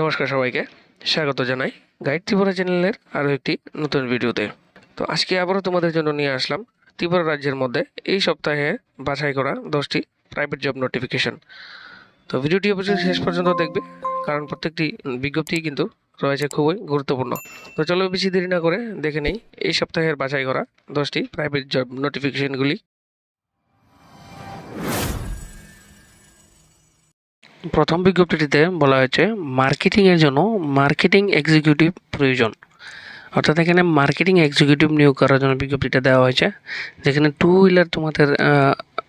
নমস্কার সবাইকে। স্বাগত জানাই গাইড ত্রিপুরা চ্যানেলের আরও একটি নতুন ভিডিওতে। তো আজকে আবারও তোমাদের জন্য নিয়ে আসলাম ত্রিপুরা রাজ্যের মধ্যে এই সপ্তাহে বাছাই করা দশটি প্রাইভেট জব নোটিফিকেশন তো ভিডিওটি অবশ্যই শেষ পর্যন্ত দেখবে, কারণ প্রত্যেকটি বিজ্ঞপ্তি কিন্তু রয়েছে খুবই গুরুত্বপূর্ণ। তো চলো বেশি দেরি না করে দেখে নেই, এই সপ্তাহের বাছাই করা দশটি প্রাইভেট জব নোটিফিকেশনগুলি প্রথম বিজ্ঞপ্তিটিতে বলা হয়েছে মার্কেটিংয়ের জন্য মার্কেটিং এক্সিকিউটিভ প্রয়োজন। অর্থাৎ এখানে মার্কেটিং এক্সিকিউটিভ নিয়োগ করার জন্য বিজ্ঞপ্তিটা দেওয়া হয়েছে। যেখানে টু হুইলার তোমাদের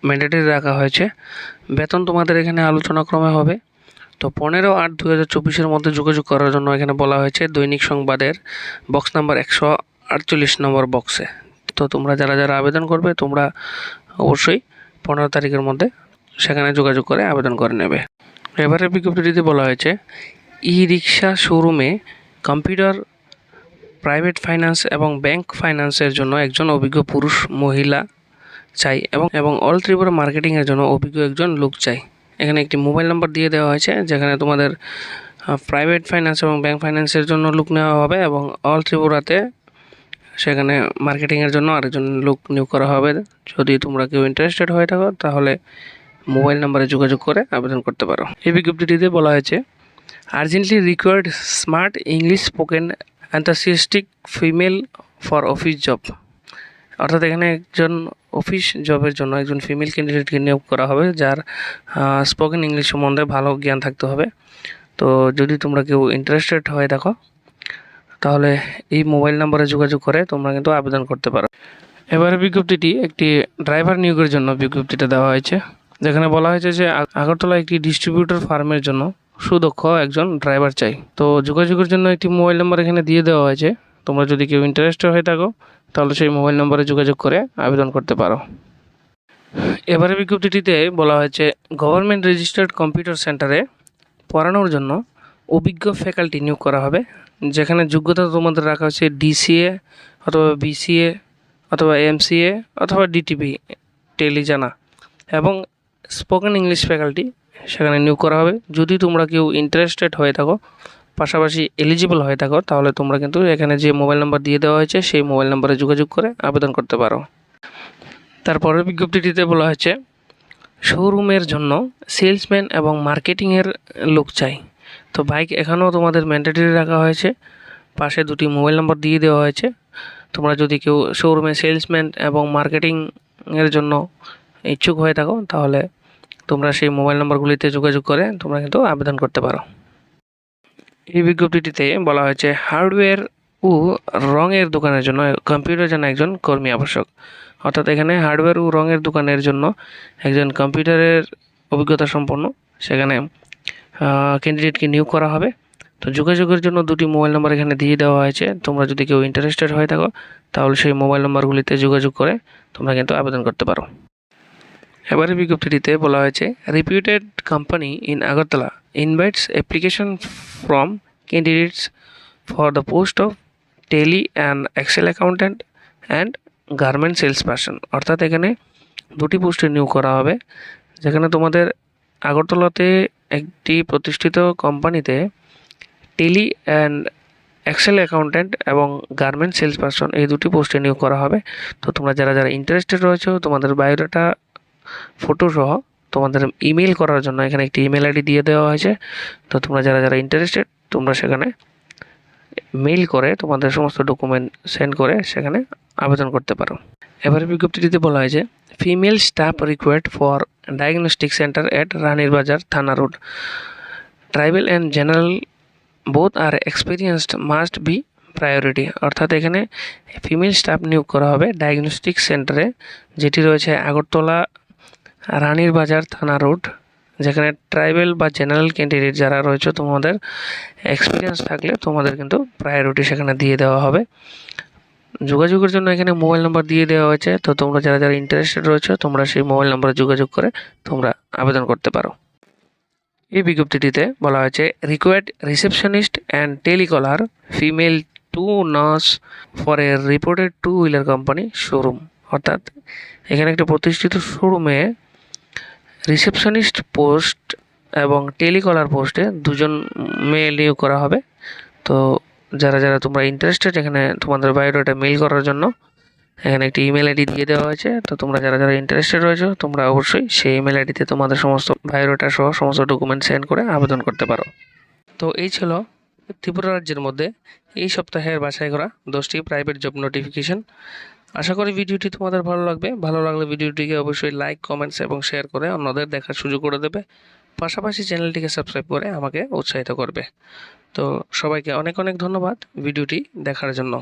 ম্যান্ডেটরি রাখা হয়েছে। বেতন তোমাদের এখানে আলোচনাক্রমে হবে। তো পনেরো আট দু হাজার চব্বিশের মধ্যে যোগাযোগ করার জন্য এখানে বলা হয়েছে দৈনিক সংবাদের বক্স নাম্বার একশো আটচল্লিশ নম্বর বক্সে তো তোমরা যারা যারা আবেদন করবে, তোমরা অবশ্যই পনেরো তারিখের মধ্যে সেখানে যোগাযোগ করে আবেদন করে নেবে। এবারে বিজ্ঞপ্তিটিতে বলা হয়েছে ই রিক্সা শোরুমে কম্পিউটার, প্রাইভেট ফাইন্যান্স এবং ব্যাংক ফাইন্যান্সের জন্য একজন অভিজ্ঞ পুরুষ, মহিলা চাই এবং এবং অল ত্রিপুরা মার্কেটিংয়ের জন্য অভিজ্ঞ একজন লোক চাই। এখানে একটি মোবাইল নাম্বার দিয়ে দেওয়া হয়েছে, যেখানে তোমাদের প্রাইভেট ফাইন্যান্স এবং ব্যাংক ফাইন্যান্সের জন্য লোক নেওয়া হবে এবং অল ত্রিপুরাতে সেখানে মার্কেটিংয়ের জন্য আরেকজন লোক নিয়োগ করা হবে। যদি তোমরা কেউ ইন্টারেস্টেড হয়ে থাকো, তাহলে মোবাইল নাম্বারে যোগাযোগ করে আবেদন করতে পারো। এই বিজ্ঞপ্তিটিতে বলা হয়েছে, urgently required smart English spoken enthusiastic female for office job অর্থাৎ এখানে একজন অফিস জবের জন্য একজন ফিমেল ক্যান্ডিডেটকে নিয়োগ করা হবে, যার স্পোকেন ইংলিশ সম্বন্ধে ভালো জ্ঞান থাকতে হবে। তো যদি তোমরা কেউ ইন্টারেস্টেড হয়ে থাকো, তাহলে এই মোবাইল নাম্বারে যোগাযোগ করে তোমরা কিন্তু আবেদন করতে পারো। এবারে বিজ্ঞপ্তিটি একটি ড্রাইভার নিয়োগের জন্য বিজ্ঞপ্তিটা দেওয়া হয়েছে। যেখানে বলা হয়েছে যে আগরতলা একটি ডিস্ট্রিবিউটর ফার্মের জন্য সুদক্ষ একজন ড্রাইভার চাই। তো যোগাযোগের জন্য একটি মোবাইল নাম্বার এখানে দিয়ে দেওয়া হয়েছে। তোমরা যদি কেউ ইন্টারেস্টেড হয়ে থাকো, তাহলে সেই মোবাইল নম্বরে যোগাযোগ করে আবেদন করতে পারো। এবারে বিজ্ঞপ্তিটিতে বলা হয়েছে গভর্নমেন্ট রেজিস্টার্ড কম্পিউটার সেন্টারে পড়ানোর জন্য অভিজ্ঞ ফ্যাকাল্টি নিয়োগ করা হবে, যেখানে যোগ্যতা তোমাদের রাখা হচ্ছে ডিসিএ অথবা বিসিএ অথবা এমসিএ অথবা ডিটিপি টেলি জানা এবং স্পোকেন ইংলিশ ফ্যাকাল্টি সেখানে নিয়োগ করা হবে। যদি তোমরা কেউ ইন্টারেস্টেড হয়ে থাকো, পাশাপাশি এলিজিবল হয়ে থাকো, তাহলে তোমরা কিন্তু এখানে যে মোবাইল নাম্বার দিয়ে দেওয়া হয়েছে, সেই মোবাইল নাম্বারে যোগাযোগ করে আবেদন করতে পারো। তারপরের বিজ্ঞপ্তিটিতে বলা হয়েছে শোরুমের জন্য সেলসম্যান এবং মার্কেটিংয়ের লোক চাই। তো বাইক এখানেও তোমাদের ম্যান্ডেটরি রাখা হয়েছে। পাশে দুটি মোবাইল নাম্বার দিয়ে দেওয়া হয়েছে। তোমরা যদি কেউ শোরুমে সেলসম্যান এবং মার্কেটিংয়ের জন্য ইচ্ছুক হয়ে থাকো, তাহলে তোমরা সেই মোবাইল নাম্বারগুলিতে যোগাযোগ করে তোমরা কিন্তু আবেদন করতে পারো। এই বিজ্ঞপ্তিটিতে বলা হয়েছে, হার্ডওয়্যার ও রঙের দোকানের জন্য কম্পিউটার জানা একজন কর্মী আবশ্যক। অর্থাৎ এখানে হার্ডওয়্যার ও রঙের দোকানের জন্য একজন কম্পিউটারের অভিজ্ঞতা সম্পন্ন, সেখানে ক্যান্ডিডেটকে নিয়োগ করা হবে। তো যোগাযোগের জন্য দুটি মোবাইল নাম্বার এখানে দিয়ে দেওয়া হয়েছে। তোমরা যদি কেউ ইন্টারেস্টেড হয়ে থাকো, তাহলে সেই মোবাইল নাম্বারগুলিতে যোগাযোগ করে তোমরা কিন্তু আবেদন করতে পারো। এবারে বিজ্ঞপ্তিটিতে বলা হয়েছে reputed company in Agartala invites application from candidates for the post of tele and excel accountant and garment sales person অর্থাৎ এখানে দুটি পোস্টে নিয়োগ করা হবে, যেখানে তোমাদের আগরতলাতে একটি প্রতিষ্ঠিত কোম্পানিতে টেলি অ্যান্ড এক্সেল অ্যাকাউন্ট্যান্ট এবং গার্মেন্ট সেলস পার্সন এই দুটি পোস্টে নিয়োগ করা হবে। তো তোমরা যারা যারা ইন্টারেস্টেড রয়েছো, তোমাদের বায়োডাটা ফটো সহ তোমাদের ইমেল করার জন্য এখানে একটি ইমেল আইডি দিয়ে দেওয়া হয়েছে। তো তোমরা যারা যারা ইন্টারেস্টেড তোমরা সেখানে মেইল করে তোমাদের সমস্ত ডকুমেন্ট সেন্ড করে সেখানে আবেদন করতে পারো। এবারে বিজ্ঞপ্তিটিতে বলা হয়েছে female staff required for diagnostic centre at Ranir Bazar থানা road tribal and general both are experienced must be priority অর্থাৎ এখানে ফিমেল স্টাফ নিয়োগ করা হবে ডায়াগনস্টিক সেন্টারে যেটি রয়েছে আগরতলা রানীর বাজার থানা রোড, যেখানে ট্রাইবেল বা জেনারেল ক্যান্ডিডেট যারা রয়েছে তোমাদের এক্সপিরিয়েন্স থাকলে তোমাদের কিন্তু প্রায়োরিটি সেখানে দিয়ে দেওয়া হবে। যোগাযোগের জন্য এখানে মোবাইল নাম্বার দিয়ে দেওয়া হয়েছে, তো তোমরা যারা যারা ইন্টারেস্টেড রয়েছে, তোমরা সেই মোবাইল নাম্বারে যোগাযোগ করে তোমরা আবেদন করতে পারো। এই বিজ্ঞপ্তিটিতে বলা হয়েছে required receptionist and telecaller female two nurse for a reported two wheeler company showroom অর্থাৎ এখানে একটা প্রতিষ্ঠিত শোরুমে রিসেপশনিস্ট পোস্ট এবং টেলিকলার পোস্টে দুজন মেল নিয়োগ করা হবে। তো যারা যারা তোমরা ইন্টারেস্টেড এখানে তোমাদের বায়োডাটা মেল করার জন্য এখানে একটি ইমেল আইডি দিয়ে দেওয়া হয়েছে। তো তোমরা যারা যারা ইন্টারেস্টেড রয়েছো, তোমরা অবশ্যই সেই ইমেল আইডিতে তোমাদের সমস্ত বায়োডাটা সহ সমস্ত ডকুমেন্ট সেন্ড করে আবেদন করতে পারো। তো এই ছিল ত্রিপুরা রাজ্যের মধ্যে এই সপ্তাহের বাছাই করা দশটি প্রাইভেট জব নোটিফিকেশন আশা করি ভিডিওটি তোমাদের ভালো লাগবে। ভালো লাগলে ভিডিওটিকে অবশ্যই লাইক কমেন্টস এবং শেয়ার করে অন্যদের দেখার সুযোগ করে দেবে। পাশাপাশি চ্যানেলটিকে সাবস্ক্রাইব করে আমাকে উৎসাহিত করবে। তো সবাইকে অনেক অনেক ধন্যবাদ ভিডিওটি দেখার জন্য।